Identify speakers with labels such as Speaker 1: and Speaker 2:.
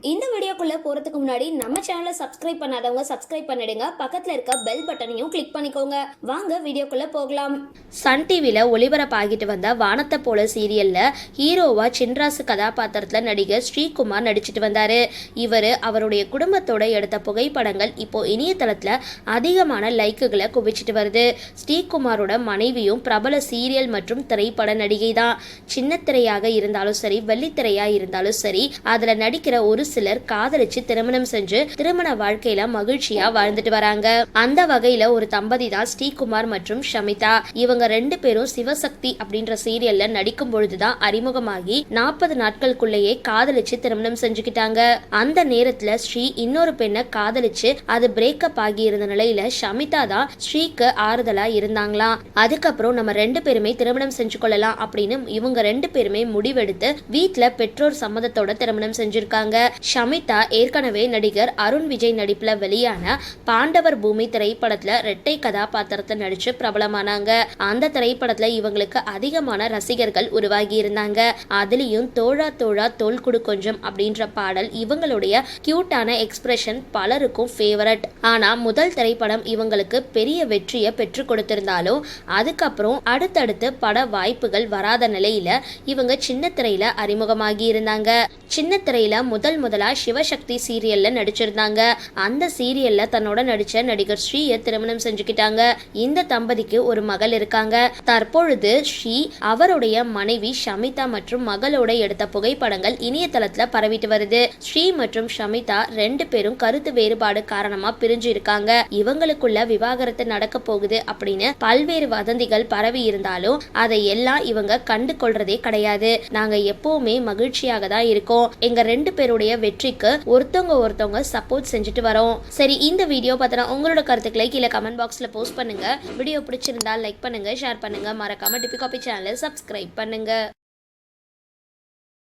Speaker 1: இந்த வீடியோக்குள்ளே போறதுக்கு முன்னாடி நம்ம சேனலை சப்ஸ்கிரைப் பண்ணாதவங்க சப்ஸ்கிரைப் பண்ணிடுங்க. பக்கத்தில் இருக்க பெல் பட்டனையும் கிளிக் பண்ணிக்கோங்க. வாங்க வீடியோக்குள்ளே போகலாம்.
Speaker 2: சன் டிவியில் ஒளிபரப்பாகிட்டு வந்த வானத்தை போல சீரியலில் ஹீரோவா சின்ராசு கதாபாத்திரத்தில் நடிகர் ஸ்ரீகுமார் நடிச்சிட்டு வந்தார். இவர் அவருடைய குடும்பத்தோட எடுத்த புகைப்படங்கள் இப்போ இணையதளத்தில் அதிகமான லைக்குகளை குவிச்சிட்டு வருது. ஸ்ரீகுமாரோட மனைவியும் பிரபல சீரியல் மற்றும் திரைப்பட நடிகை தான் சின்ன திரையாக இருந்தாலும் சரி வெள்ளித்திரையாக இருந்தாலும் சரி அதில் நடிக்கிற ஒரு சிலர் காதலிச்சு திருமணம் செஞ்சு திருமண வாழ்க்கையில மகிழ்ச்சியா வாழ்ந்துட்டு வராங்க. அந்த வகையில ஒரு தம்பதி தான் ஸ்ரீகுமார் மற்றும் ஷமிதா. இவங்க ரெண்டு பேரும் சிவசக்தி அப்படின்ற சீரியல்ல நடிக்கும் பொழுதுதான் அறிமுகமாகி நாற்பது நாட்களுக்குள்ளேயே காதலிச்சு திருமணம் செஞ்சுக்கிட்டாங்க. அந்த நேரத்துல ஸ்ரீ இன்னொரு பெண்ணை காதலிச்சு அது பிரேக்கப் ஆகி இருந்த நிலையில ஷமிதா தான் ஸ்ரீக்கு ஆறுதலா இருந்தாங்களாம். அதுக்கப்புறம் நம்ம ரெண்டு பேருமே திருமணம் செஞ்சு கொள்ளலாம் அப்படின்னு இவங்க ரெண்டு பேருமே முடிவெடுத்து வீட்டுல பெற்றோர் சம்மதத்தோட திருமணம் செஞ்சிருக்காங்க. ஷமிதா ஏற்கனவே நடிகர் அருண் விஜய் நடிப்புல வெளியான பாண்டவர் பூமி திரைப்படத்துல இரட்டை கதாபாத்திரத்தை நடிச்சு பிரபலமானாங்க. அந்த திரைப்படத்துல இவங்களுக்கு அதிகமான ரசிகர்கள் உருவாகி இருந்தாங்க. அதுலயும் தோழா தோழா தோல் குடு கொஞ்சம் அப்படின்ற பாடல் இவங்களுடைய கியூட்டான எக்ஸ்பிரஷன் பலருக்கும் ஃபேவரட் ஆனா முதல் திரைப்படம் இவங்களுக்கு பெரிய வெற்றியை பெற்று கொடுத்திருந்தாலும் அதுக்கப்புறம் அடுத்தடுத்து பட வாய்ப்புகள் வராத நிலையில இவங்க சின்ன திரையில அறிமுகமாகி இருந்தாங்க. சின்ன திரையில முதல் முதலா சிவ சிவசக்தி சீரியல்ல நடிச்சிருந்தாங்க. அந்த சீரியல்ல தன்னோட நடிச்ச நடிகர் ஸ்ரீயை திருமணம் செஞ்சுக்கிட்டாங்க. இந்த தம்பதிக்கு ஒரு மகள் இருக்காங்க. தற்பொழுது ஸ்ரீ அவருடைய மனைவி ஷமிதா மற்றும் மகளோட எடுத்த புகைப்படங்கள் இணையதளத்துல பரவிட்டு வருது. ஸ்ரீ மற்றும் ஷமிதா ரெண்டு பேரும் கருத்து வேறுபாடு காரணமா பிரிஞ்சு இருக்காங்க. இவங்களுக்குள்ள விவாகரத்து நடக்க போகுது அப்படின்னு பல்வேறு வதந்திகள் பரவி இருந்தாலும் அதை எல்லாம் இவங்க கண்டு கொள்றதே கிடையாது. நாங்க எப்பவுமே மகிழ்ச்சியாக தான் இருக்கோம். எங்க ரெண்டு பேருடைய வெற்றிக்கு ஒருத்தவங்க ஒருத்தவங்க சப்போர்ட் செஞ்சுட்டு வரோம். சரி இந்த வீடியோ பார்த்தனா உங்களோட கருத்துக்களை கீழே கமெண்ட் பாக்ஸில் போஸ்ட் பண்ணுங்க. வீடியோ பிடிச்சிருந்தா லைக் பண்ணுங்க ஷேர் பண்ணுங்க. மறக்காம டிபி காபி சேனலை சப்ஸ்கிரைப் பண்ணுங்க.